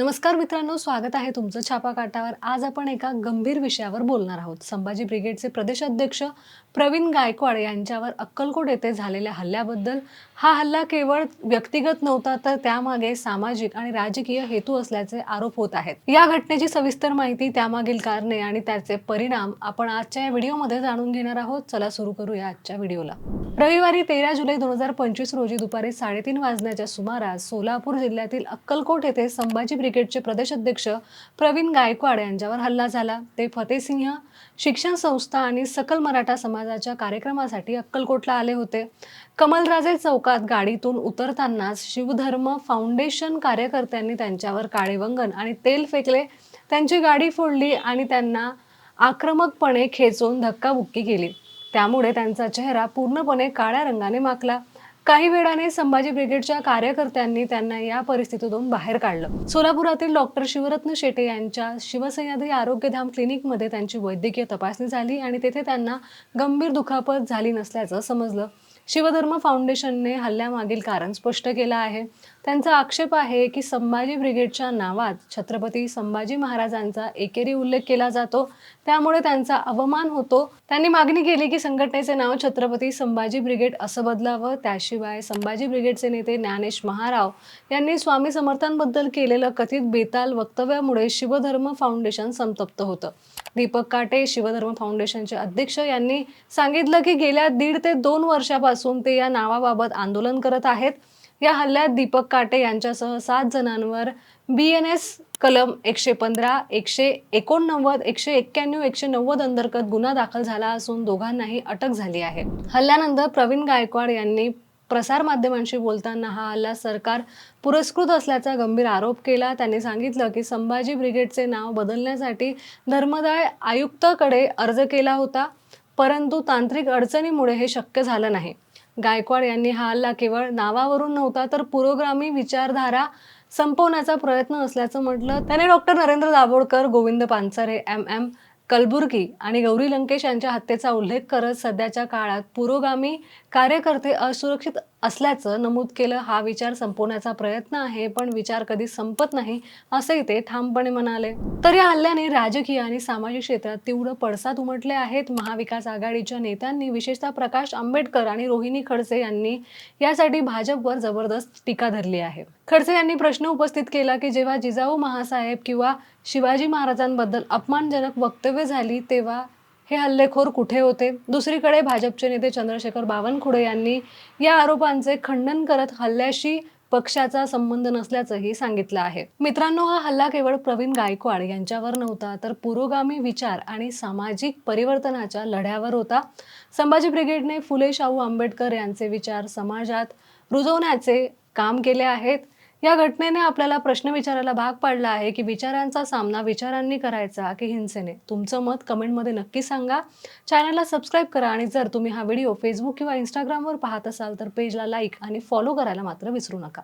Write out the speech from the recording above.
नमस्कार मित्रांनो स्वागत आहे तुमचं छापा काटावर आज आपण एका गंभीर विषयावर बोलणार आहोत. संभाजी ब्रिगेडचे प्रदेशाध्यक्ष प्रवीण गायकवाड यांच्यावर अक्कलकोट येथे झालेल्या हल्ल्याबद्दल. हा हल्ला केवळ व्यक्तिगत नव्हता तर त्यामागे सामाजिक आणि राजकीय हेतू असल्याचे आरोप होत आहेत. या घटनेची सविस्तर माहिती त्यामागील कारणे आणि त्याचे परिणाम आपण आजच्या या व्हिडिओमध्ये जाणून घेणार आहोत. चला सुरू करूया आजच्या व्हिडिओला. रविवारी तेरा जुलै दोन हजार पंचवीस रोजी दुपारी साडेतीन वाजण्याच्या सुमारास सोलापूर जिल्ह्यातील अक्कलकोट येथे संभाजी क्रिकेटचे प्रदेशाध्यक्ष प्रवीण गायकवाड यांच्यावर हल्ला झाला. ते फतेसिंह शिक्षण संस्था आणि सकल मराठा समाजाच्या कार्यक्रमासाठी अक्कलकोटला आले होते. कमलराजे चौकात गाडीतून उतरतानाच शिवधर्म फाउंडेशन कार्यकर्त्यांनी त्यांच्यावर काळेवंगन आणि तेल फेकले. त्यांची गाडी फोडली आणि त्यांना आक्रमकपणे खेचून धक्काबुक्की केली. त्यामुळे त्यांचा चेहरा पूर्णपणे काळ्या रंगाने माखला. काही वेळाने संभाजी ब्रिगेडच्या कार्यकर्त्यांनी त्यांना या परिस्थितीतून बाहेर काढलं. सोलापुरातील डॉक्टर शिवरत्न शेटे यांच्या शिवसह्याद्री आरोग्यधाम क्लिनिकमध्ये त्यांची वैद्यकीय तपासणी झाली आणि तेथे त्यांना गंभीर दुखापत झाली नसल्याचं समजलं. शिवधर्म फाउंडेशनने हल्ल्यामागील कारण स्पष्ट केलं आहे. त्यांचा आक्षेप आहे की संभाजी ब्रिगेडच्या नावात छत्रपती संभाजी महाराजांचा एकेरी उल्लेख केला जातो. त्यामुळे त्यांचा अवमान होतो. त्यांनी मागणी केली की संघटनेचे नाव छत्रपती संभाजी ब्रिगेड असं बदलावं. त्याशिवाय संभाजी ब्रिगेडचे नेते ज्ञानेश महाराव यांनी स्वामी समर्थांबद्दल केलेलं कथित बेताल वक्तव्यामुळे शिवधर्म फाउंडेशन संतप्त होतं. दीपक काटे शिवधर्म फाउंडेशनचे अध्यक्ष यांनी सांगितलं की गेल्या दीड ते दोन वर्षापासून ते या नावाबाबत आंदोलन करत आहेत. या हल्ल्यात दीपक काटे यांच्यासह सात जणांवर बी एन एस कलम एकशे पंधरा एकशे एकोणनव्वद एकशे एक्क्याण्णव एकशे नव्वद अंतर्गत गुन्हा दाखल झाला असून दोघांनाही अटक झाली आहे. हल्ल्यानंतर प्रवीण गायकवाड यांनी प्रसारमाध्यमांशी बोलताना हा हल्ला सरकार पुरस्कृत असल्याचा गंभीर आरोप केला. त्यांनी सांगितलं की संभाजी ब्रिगेडचे नाव बदलण्यासाठी धर्मदाय आयुक्ताकडे अर्ज केला होता परंतु तांत्रिक अडचणीमुळे हे शक्य झालं नाही. गायकवाड यांनी हा हल्ला केवळ नावावरून नव्हता तर पुरोगामी विचारधारा संपवण्याचा प्रयत्न असल्याचं म्हटलं. त्याने doctor Narendra Dabholkar Govind Pansare M M Kalburgi आणि गौरी लंकेश यांच्या हत्येचा उल्लेख करत सध्याच्या काळात पुरोगामी कार्यकर्ते असुरक्षित असल्याचं नमूद केलं हा विचार संपवण्याचा प्रयत्न आहे पण विचार कधी संपत नाही असंही ते ठामपणे म्हणाले. तर या हल्ल्याने राजकीय आणि सामाजिक क्षेत्रात तीव्र पडसाद उमटले आहेत. महाविकास आघाडीच्या नेत्यांनी विशेषतः प्रकाश आंबेडकर आणि रोहिणी खडसे यांनी यासाठी भाजपवर जबरदस्त टीका धरली आहे. खडसे यांनी प्रश्न उपस्थित केला की जेव्हा जिजाऊ महासाहेब किंवा शिवाजी महाराजांबद्दल अपमानजनक वक्तव्य झाली तेव्हा हे हल्लेखोर कुठे होते? दुसरीकडे भाजपचे नेते चंद्रशेखर बावनकुळे यांनी या आरोपांचे खंडन करत हल्ल्याशी पक्षाचा संबंध नसल्याचंही सांगितलं आहे. मित्रांनो हा हल्ला केवळ प्रवीण गायकवाड यांच्यावर नव्हता तर पुरोगामी विचार आणि सामाजिक परिवर्तनाच्या लढ्यावर होता. संभाजी ब्रिगेडने फुले शाहू आंबेडकर यांचे विचार समाजात रुजवण्याचे काम केले आहेत. या घटनेने आपल्याला प्रश्न विचारायला भाग पाडला आहे की विचारांचा सामना विचारांनी करायचा की हिंसेने? तुमचं मत कमेंटमध्ये नक्की सांगा. चॅनलला सबस्क्राईब करा आणि जर तुम्ही हा व्हिडिओ फेसबुक किंवा इंस्टाग्रामवर पाहत असाल तर पेजला लाईक आणि फॉलो करायला मात्र विसरू नका.